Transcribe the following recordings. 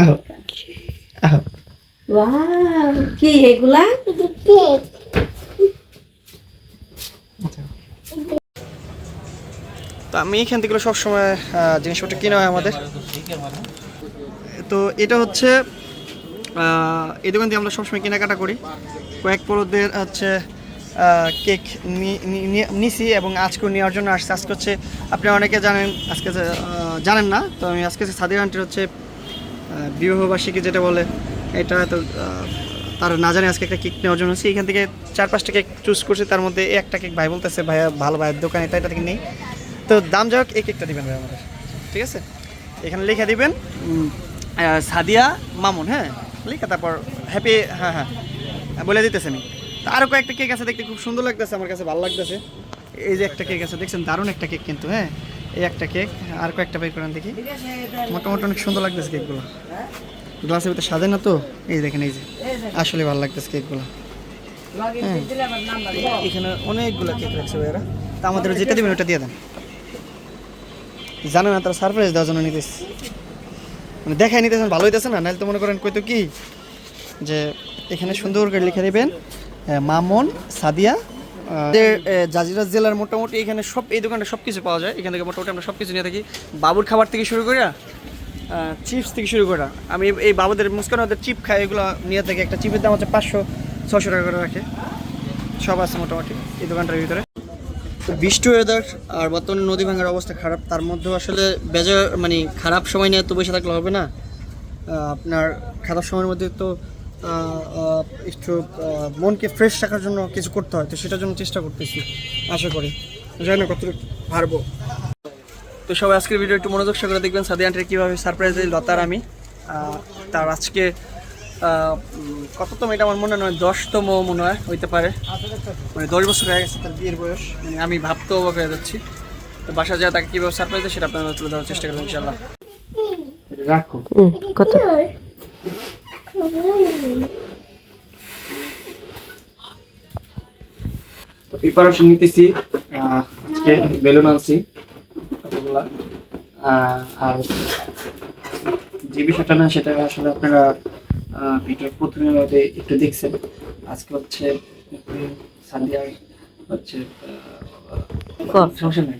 আহো আহো। ওয়াও কি এগুলা? তো আমি এখান থেকে সবসময় জিনিসপত্র কিনা হয় আমাদের। তো এটা হচ্ছে এই দোকান থেকে আমরা সবসময় কেনাকাটা করি। কয়েক পরদের হচ্ছে কেক নিছি এবং আজকেও নেওয়ার জন্য আসছে। আজকে হচ্ছে আপনি অনেকে জানেন আজকে জানেন না তো আমি আজকে সাদির আন্টির হচ্ছে বিবাহবার্ষিকী যেটা বলে, এটা তো তার না জানে আজকে একটা কেক নেওয়ার জন্য। এখান থেকে চার পাঁচটা কেক চুজ করছে, তার মধ্যে একটা কেক ভাই বলতেছে, ভাইয়া, ভালো ভাইয়ের দোকান, এটা এটা নেই। তো দাম যাই হোক, এই কেকটা দিবেন ভাই আমাদের। ঠিক আছে? এখানে লিখে দিবেন সাদিয়া মামুন হ্যাঁ? লিখে তারপর হ্যাপি হ্যাঁ হ্যাঁ বলে দিতেছে আমি। আরও কয়েকটা কেক আছে দেখতে খুব সুন্দর লাগতেছে, আমার কাছে ভালো লাগতেছে। এই যে একটা কেক আছে, দেখছেন? দারুণ একটা কেক কিন্তু হ্যাঁ? এই একটা কেক, আর কয়েকটা বের করেন দেখি। মোটামুটি অনেক সুন্দর লাগতেছে কেকগুলো। গ্লাসের ভিতরে সাজে না তো? এই দেখেন, এই যে। আসলে ভালো লাগতেছে কেকগুলো। হ্যাঁ। এখানে অনেকগুলো কেক রাখছে ভাইয়েরা। তা আমাদের যেটা দিবেন, ওটা দিয়ে দেন। জানে না, তারা সারপ্রাইজ দেওয়ার জন্য নিতেছে। মানে দেখাই নিতেছেন, ভালো হইতেছে না? নাহলে তো মনে করেন, কইতো কি? যে এখানে সুন্দর করে লিখে নেবেন মামন, সাদিয়া জাজিরাজ জেলার মোটামুটি এখানে সব এই দোকানটা সব কিছু পাওয়া যায়। এখান থেকে মোটামুটি আমরা সব কিছু নিয়ে থাকি। বাবুর খাবার থেকে শুরু করে চিপস থেকে শুরু করে। আমি এই বাবুদের মুস্কান ওদের চিপ খাই, এগুলো নিয়ে থাকি। একটা চিপের দাম হচ্ছে পাঁচশো ছশো টাকা করে রাখে। সব আছে মোটামুটি এই দোকানটার ভিতরে। বৃষ্টি ওয়েদার আর বর্তমানে নদী ভাঙার অবস্থা খারাপ। তার মধ্যেও আসলে বেজার মানে খারাপ সময় নিয়ে তো বসে থাকলে হবে না। আপনার খারাপ সময়ের মধ্যে তো একটু মনকে ফ্রেশ রাখার জন্য কিছু করতে হয় তো সেটার জন্য চেষ্টা করতেছি আশা করি। জানি না কতটুকু পারব। তো সবাই আজকের ভিডিও একটু মনোযোগ সহকারে দেখবেন সাদি আন্টির কীভাবে সারপ্রাইজ দিই লতার আমি। তার আজকে কততম এটা আমার মনে নয় দশতম মনে হয় হইতে পারে। মানে দশ বছর হয়ে গেছে তার বিয়ের বয়স মানে আমি ভাবতেও অবাক হয়ে যাচ্ছি। তো বাসা যা তাকে কীভাবে সারপ্রাইজ দেয় সেটা আপনারা তুলে দেওয়ার চেষ্টা করবেন ইনশাল্লাহ রাখো। কত? প্রিপারেশন নিতেছি আজকে বেলুন আনছি আর যে বিষয়টা না সেটা আসলে আপনারা ভিডিওর প্রথমে একটু দেখছেন। আজকে হচ্ছে হচ্ছে সমস্যা নাই।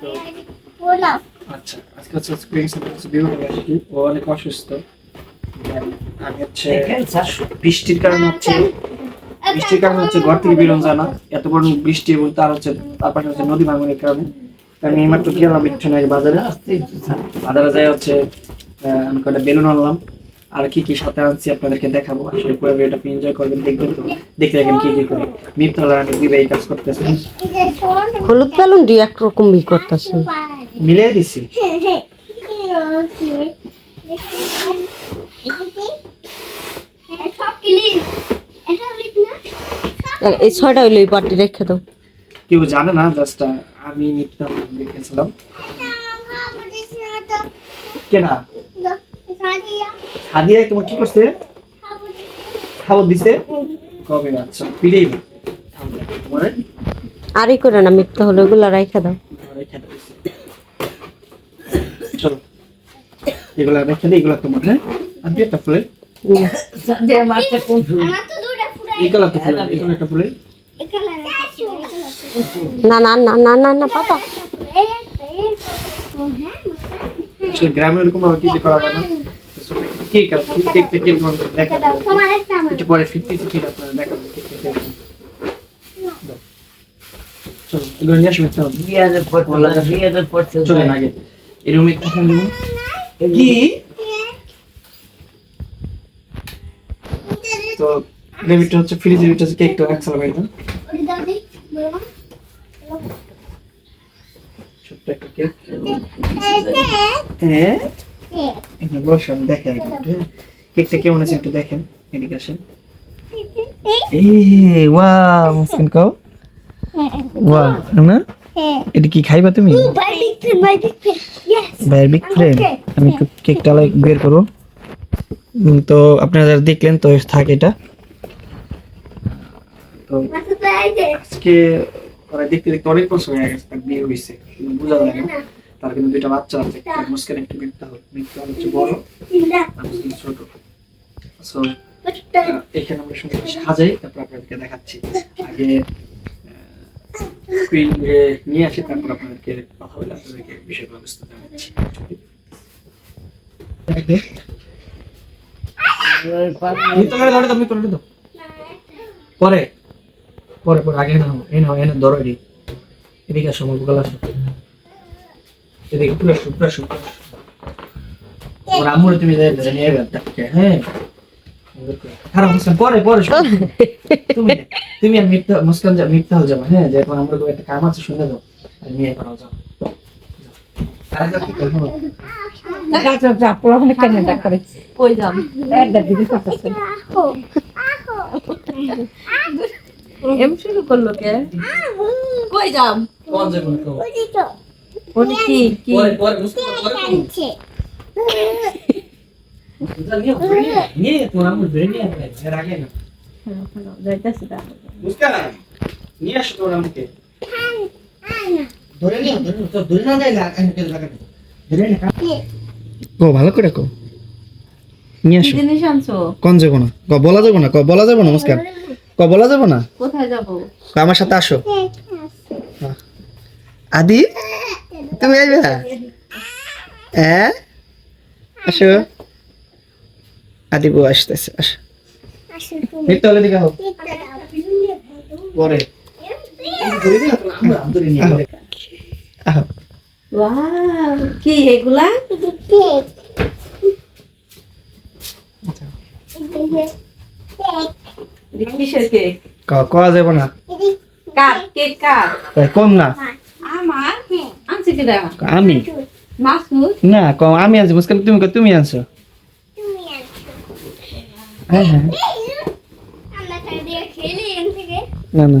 তো আচ্ছা আজকে হচ্ছে স্ক্রিন হচ্ছে বিবাহ বার্ষিকী ও অনেক অসুস্থ। হচ্ছে বৃষ্টির কারণে হচ্ছে বৃষ্টির কারণে হচ্ছে ঘর থেকে বেরোন যায় না। এত বড় বৃষ্টি এবং তার হচ্ছে তার পাশে হচ্ছে নদী ভাঙনের কারণে। তো আমি এইমাত্র গেলাম একটু আগে বাজারে। বাজারে যাই হচ্ছে আহ, আমি কয়টা বেলুন আনলাম। আর কি কি সাথে আনছি আপনাদেরকে দেখাবো। আসলে পুরো ভিডিওটা আপনি এনজয় করবেন দেখবেন তো। দেখতে দেখেন কি কি করি। মিত্ররা আমি দিবে এই কাজ করতেছে। হলুদ বেলুন দিয়ে একরকম ই করতেছে। মিলিয়ে দিছি। এই ছয়টা হইল এই পার্টি রেখে দাও। কেউ জানে না জাস্ট আমি মিথ্যা দেখেছিলাম। কেনা? হাদিয়া তোমার কি করছে? খাবার দিছে? কবে? আচ্ছা ফিরেই তোমার আরই করে না মিথ্যা হলো ওগুলা রেখে দাও। চলো। এগুলা রেখে দিই এগুলা তোমার হ্যাঁ? আর দিয়ে একটা না না না না না না পাপা। গ্রামে এরকম ভাবে কিছু করা যায় না। কেক আছে কেক থেকে দেখা একটু পরে ফিরতেছি ঠিক আপনারা দেখাবো? কেক থেকে চলো এগুলো নিয়ে আসবে চলো। এই রুমে কখন দেবো। কি? তো ডেভিডটা হচ্ছে ভিতরে হচ্ছে কেকটা রাখছিল বাইরে ছোট্ট একটা কেক। হ্যাঁ? হ্যাঁ? কেকটা কেমন আছে একটু দেখেন এদিকে আসেন। এই ওয়াও মুসকিন কাও। ওয়াও না? এটা কি খাইবা তুমি? ভাইয়ের বিগ ফ্রেন্ড আমি একটু কেকটা লাইক বের করব। তো আপনারা যারা দেখলেন, তো থাক এটা। তো আজকে ওরা দেখতে দেখতে অনেক বছর হয়ে গেছে, তার বিয়ে হয়েছে বোঝা যায় না। তার কিন্তু দুইটা বাচ্চা আছে হচ্ছে বড় ছোট। সো এখানে আমরা সুন্দর সাজাই, তারপর আপনাদেরকে দেখাচ্ছি। আগে কুইন নিয়ে আসি, তারপর আপনাদেরকে কথা বলে আপনাদেরকে বিষয়গুলো বুঝতে জানাচ্ছি। পরে পরে পরে, আগে নাও, এনে ধরো এদিকে। আসো এদিকে, পুরো তুমি হ্যাঁ। পরে পরে তুমি আর মিথ্যা মুসকান মিথ্যা হয়ে যাবে হ্যাঁ যে এখন আমরা একটা কাম আছে, শুনে দাও আর নিয়ে যাও আরে যাও কি করব কই যাম এম শুরু করল কে কই যাম কি কি। যাইতাছি নিয়ে আসো। ধরে নিও, ধরে নিও, তো ধরে না যায়, লাগা- এখানে লাগা ধরে নে, কা- ও ভালো করে কো। নিয়ে আসো। জিনিস আনছো? কোন যাব না? ক বলা যাব না? ক বলা যাব না? মুস্কান ক বলা যাব না? কোথায় যাব? আমার সাথে আসো। হ্যাঁ। আদি? তুমি আসবে? হ্যাঁ আসো। আদি বউ আসতেছে আসো। মিথ্যা হলে দিকে হোক পরে। ওয়াও কি এগুলা? এটা কিসের কেক। ক- কওয়া যাবে না? কার কেক কার? কম না। আমার? আনছে কিরা আমি? মাসুদ? না কম আমি আনছি মুস্কান তুমি ক- তুমি আনছো। হ্যাঁ হ্যাঁ। না না।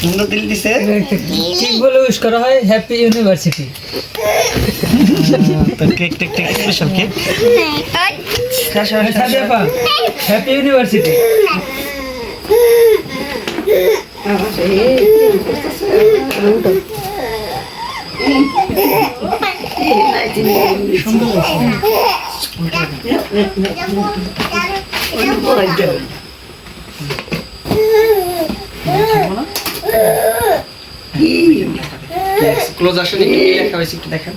সুন্দর দিল দিছে। কেক বলে উইশ করা হয় হ্যাপি ইউনিভার্সিটি তো cake take take special cake happy university close আসলে কি লেখা হয়েছে একটু দেখেন।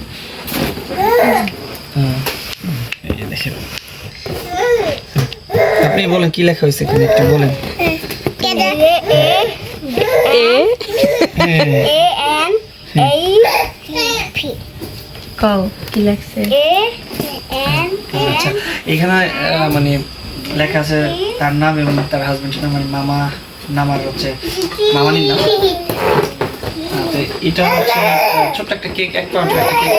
হ্যাঁ, এই যে দেখেন। আপনি বলেন কি লেখা হয়েছে এখানে? একটু বলেন। আচ্ছা এখানে আহ, মানে লেখা আছে তার নাম এবং তার হাজবেন্ডের নাম মানে মামা। নাম আর হচ্ছে মামানির নাম। তো এটা হচ্ছে ছোট্ট একটা কেক এক পাউন্ডের একটা কেক।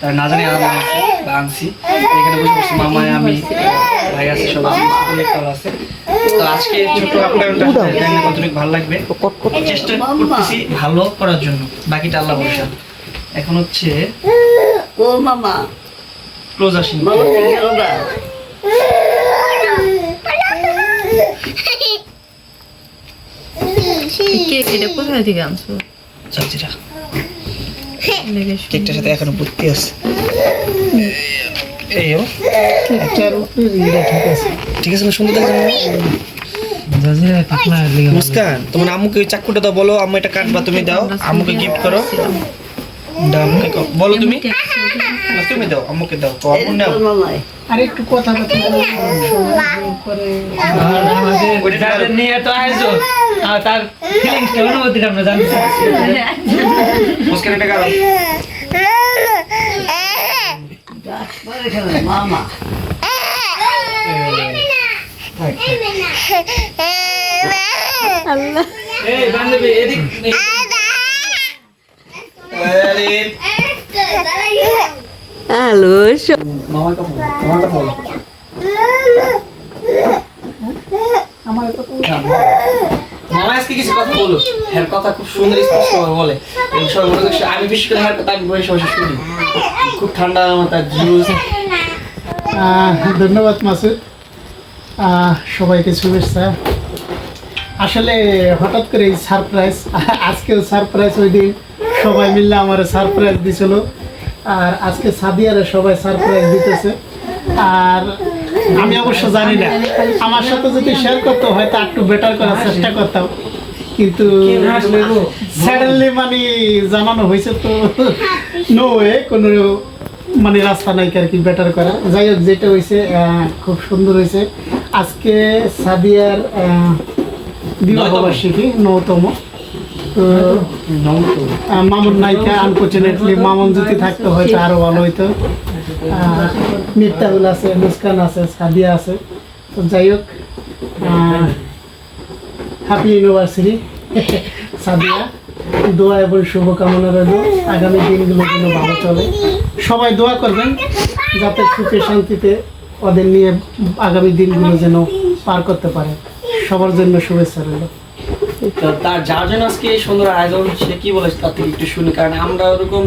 তার না জানি আলাদা আছে বা আনছি। এখানে বসে বসে মামায় আমি ভাই আছে সবাই অনেক আছে। তো আজকে ছোট আপনার জানি না কতটুকু ভালো লাগবে। চেষ্টা করতেছি ভালো করার জন্য। বাকিটা আল্লাহ ভরসা। এখন হচ্ছে ও মামা। ক্লোজ আসেনি। কেক এটা কোথায় থেকে আনছো? চাচিরা কেকটার সাথে এখনও ভর্তি আছে। এই ও। ঠিক আছে। না সুন্দর মুস্কান তোমার আম্মুকে চাকুটা দাও বলো আম্মু এটা কাটবা তুমি দাও। আম্মুকে গিফট করো। দাও বলো তুমি। তুমি দাও আম্মুকে দাও তো আম্মু নাও। আমাদের যাদের নিয়ে আয়োজন আর তার ফিলিংসটা অনুভূতিটা আমরা জানতে এই বান্ধবী এদিক। খুব আমি বেশি করে শুনি। খুব ঠান্ডা মাথা ধন্যবাদ মাসুদ। সবাইকে শুভেচ্ছা। আসলে হঠাৎ করে সারপ্রাইজ আজকেও সারপ্রাইজ ওই দিন। সবাই মিললে আমার সারপ্রাইজ দিছিল। আর আজকে সাদিয়ারে সবাই সারপ্রাইজ দিতেছে। আর আমি অবশ্য জানি না। আমার সাথে যদি শেয়ার করতে হয়তো একটু বেটার করার চেষ্টা করতাম। কিন্তু স্যাডেনলি মানে জানানো হয়েছে তো। নো ওয়ে কোনো মানে রাস্তা নাই আর কি বেটার করা যাই হোক যেটা হয়েছে খুব সুন্দর হয়েছে। আজকে সাদিয়ার আহ, বিবাহবার্ষিকী নতম তো মামুন নায়িকা আনফর্চুনেটলি মামুন যদি থাকতো হয়তো আরও ভালো হইতো। মিফতাহুল আছে, মুস্কান আছে, সাদিয়া আছে। তো যাই হোক হ্যাপি ইউনিভার্সিটি, সাদিয়া, দোয়া এবং শুভকামনা রইল। আগামী দিনগুলো যেন ভালো চলে। সবাই দোয়া করবেন, যাতে সুখে শান্তিতে ওদের নিয়ে আগামী দিনগুলো যেন পার করতে পারে। সবার জন্য শুভেচ্ছা রইল। তার যার জন্য আজকে সুন্দর আয়োজন সে কি বলে তার থেকে একটু শুনি, কারণ আমরা ওরকম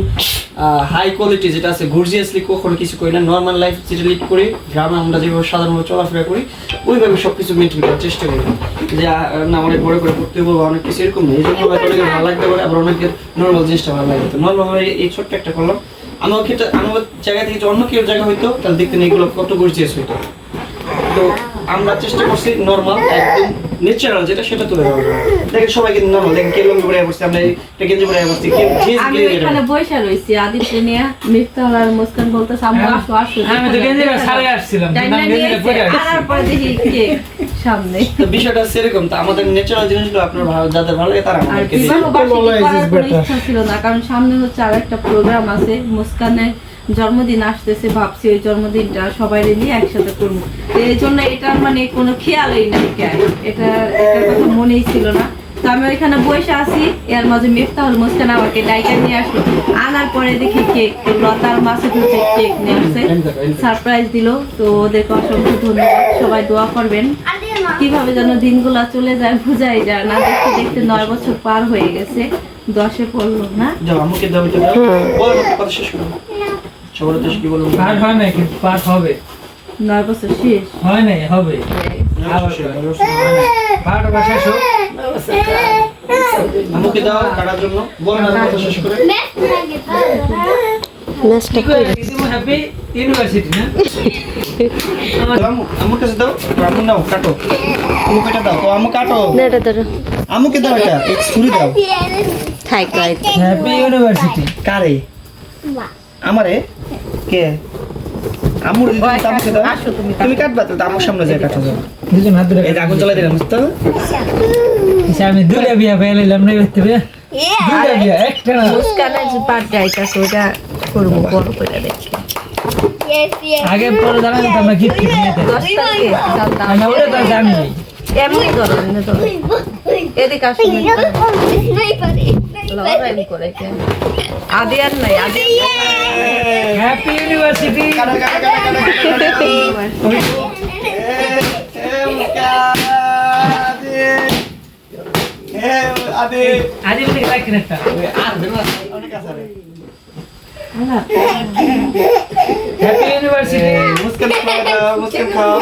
হাই কোয়ালিটি যেটা আছে গর্জিয়াসলি কখনো কিছু করি না নর্মাল লাইফ যেটা লিড করি, গ্রামে আমরা যেভাবে সাধারণভাবে চলাফেরা করি, ওইভাবে সব কিছু মেনটেন করার চেষ্টা করি। যে না, অনেক বড় করে করতে বলব অনেক কিছু এরকম নেই, এই জন্য অনেকের ভালো লাগতে পারে, আবার অনেকের নর্মাল জিনিসটা ভালো লাগে তো নর্মাল এই ছোট্ট একটা করলাম। আমার ক্ষেত্রে, আমার জায়গা থেকে অন্য কেউ জায়গা হইতো, তাহলে দেখতেন এগুলো কত গর্জিয়াস হইতো। তো আমরা চেষ্টা করছি নর্মাল একদম ন্যাচারাল যেটা সেটা তুলে দেখেন সবাই কিন্তু নর্মাল দেখেন কে লঙ্গি পরে বসছে আমরা একটা গেঞ্জি পরে বসছি কে যে আমি এখানে বসে নিয়ে মিফতাহুল আর মুস্কান আম্মু আসো আসো আমি তো গেঞ্জি সারে আসছিলাম পরে। পরে দেখি সামনে। তো বিষয়টা সেরকম তো আমাদের ন্যাচারাল জিনিসগুলো আপনার ভালো যাদের ভালো লাগে তারা আর আমাদেরকে ছিল না কারণ সামনে হচ্ছে আর একটা প্রোগ্রাম আছে মুস্কানের জন্মদিন আসতেছে ভাবছি ওই জন্মদিনটা সবাই নিয়ে একসাথে করব। এই জন্য এটার মানে কোনো খেয়ালই নেই কেন এটা এটার কথা মনেই ছিল না। তো আমি ওইখানে বসে আছি এর মাঝে মিফতাহুল মুস্কান আমাকে ডাইকা নিয়ে আসলো। আনার পরে দেখি কেক লতার মাসে হচ্ছে কেক নিয়ে আসছে সারপ্রাইজ দিল। তো ওদেরকে অসংখ্য ধন্যবাদ সবাই দোয়া করবেন। কীভাবে যেন দিনগুলা চলে যায় বুঝাই যায় না দেখতে দেখতে নয় বছর পার হয়ে গেছে দশে পড়ল না। যাও দাও এটা দাও বলো না, কথা শেষ করো সবার উদ্দেশ্যে কি বলব? হয় নাই কিন্তু পাঠ হবে। নয় বছর শেষ। হয় নাই হবে। আবার পাঠ শেষ হোক আমাকে দাও কাটার জন্য। বলো না শেষ করে। ম্যাচটা করে? হ্যাপি ইউনিভার্সিটি না? আম্মু কাছে দাও। আম্মু নাও কাটো। আম্মুকে এটা দাও। তো আম্মু কাটো। না এটা ধরো। আম্মুকে দাও এটা এক ছুরি দাও। থাক হ্যাপি ইউনিভার্সিটি কারে? আমারে? কে? আমুর দিদি তুমি আমাকে দাও। আসো তুমি তুমি কাটবা তো আমার সামনে যায় কাটা। যাবে দুজন হাত ধরে আগুন জ্বালাই দিলাম বুঝতে আচ্ছা, আমি দুটা বিয়া পেয়ে নিলাম না করতে হবে দুটা বিয়া একটা না। মুস্কানের যে বার্থডে আইতাছে ওটা করব বড় করে দেখি। আগে পরে জানাই তো আমরা গিফট জানতাম। আমি ওটা তো জানি এমনি ধরো এমনি ধরো এদিকে আসো লড়াই করে আদি আর নাই। আদি আর। হ্যাপি ইউনিভার্সিটি আজ বলে রাখেন একটা। হ্যাপি ইউনিভার্সিটি মুস্কান খাওয়া দাও মুস্কান খাও।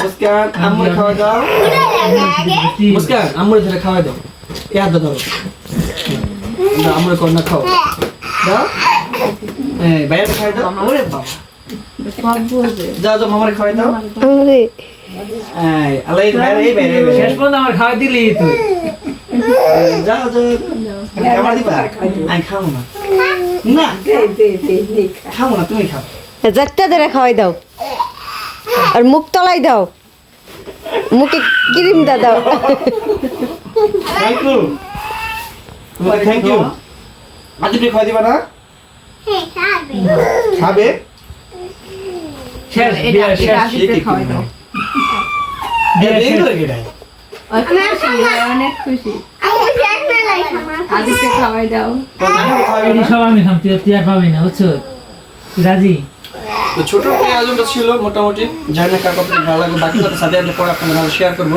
মুস্কান আম্মুর খাওয়া দাও। মুস্কান আম্মুর ধরে খাওয়া দাও। ইয়াদ দাও দাও আম্মুর কন্যা খাও। দাও। এই বাইরে খাওয়া দাও। ওরে বাবা। যাও যাও মামারে খাওয়াই দাও। আমরে আলাই বাইরে এই বাইরে শেষ পর্যন্ত আমার খাওয়া দিলি তুই। যাও যাও। খাবার দিবা? আমি খাব না। না। খাব না তুমি খাও। যাত্রা ধরে খাওয়াই দাও। আর মুখ তলাই দাও। মুখে ক্রিম দা দাও। থ্যাংক ইউ তোমাকে থ্যাংক ইউ আজ তুমি খাওয়া দিবা না? খাবে। রাজি? তো ছোট করে আয়োজনটা ছিল মোটামুটি। জানি না কার ভালো লাগবে বাকি কথা সাথে আমি পরে আপনাদের শেয়ার করব।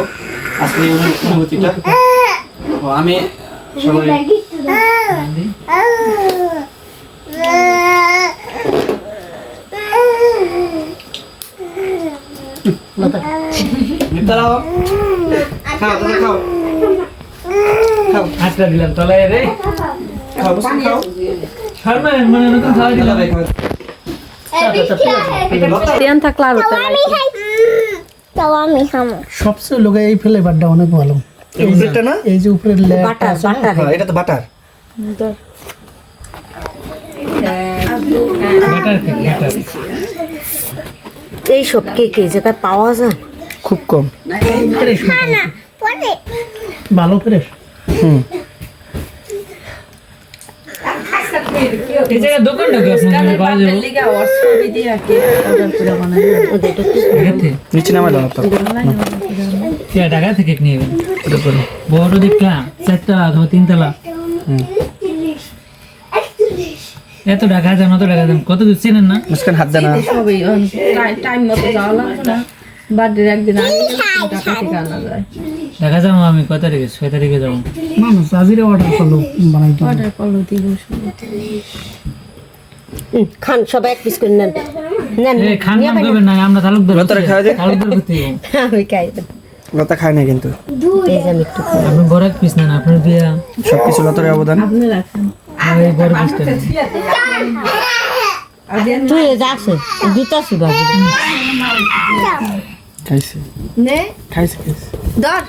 আজকে অনুভূতিটা আমি দাঁড়াও খাও তোমরা খাও। খাও। দিলাম তলায় রে। মানে নতুন খাওয়া দিলাম। সবচেয়ে লোকে এই ফ্লেভারটা অনেক ভালো। উপরেরটা না? এই যে উপরের লেয়ার বাটার বাটার হ্যাঁ। এটা তো বাটার। Butter cake butter. এইসব কেক এই জায়গায় পাওয়া যায়? খুব কম। ভালো ফ্রেশ হুম। কি কি নিচে নামাই দাও তো কে ঢাকা থেকে কেক নিয়ে গেলেন বড় দেখলাম চারতলা অথবা তিনতলা। এত টাকা দেন অত টাকা দেন কত দূর চেনেন না? মুস্কান হাত দেনা সবই টাইম মতো যাওয়া লাগবে না। বার্থডের একদিন আগে টাকা থেকে আনা যায়। ঢাকা যাব আমি কয় তারিখে? ছয় তারিখে যাব। মানুষ আজিরে অর্ডার করল বানাইতে অর্ডার করল দিব খান সবাই এক পিস করে নেন। নেন খান না আমরা তালুকদার খাওয়া যায়? তালুকদার করতে আমি খাই। লতা খায় না কিন্তু। আমি। আপনি বড় এক পিস নেন আপনার বিয়া। সবকিছু লতারে অবদান। আপনি রাখেন। আর এই বড় তুই বাবু। খাইছে। নে। খাইছে খাইছে। ধর।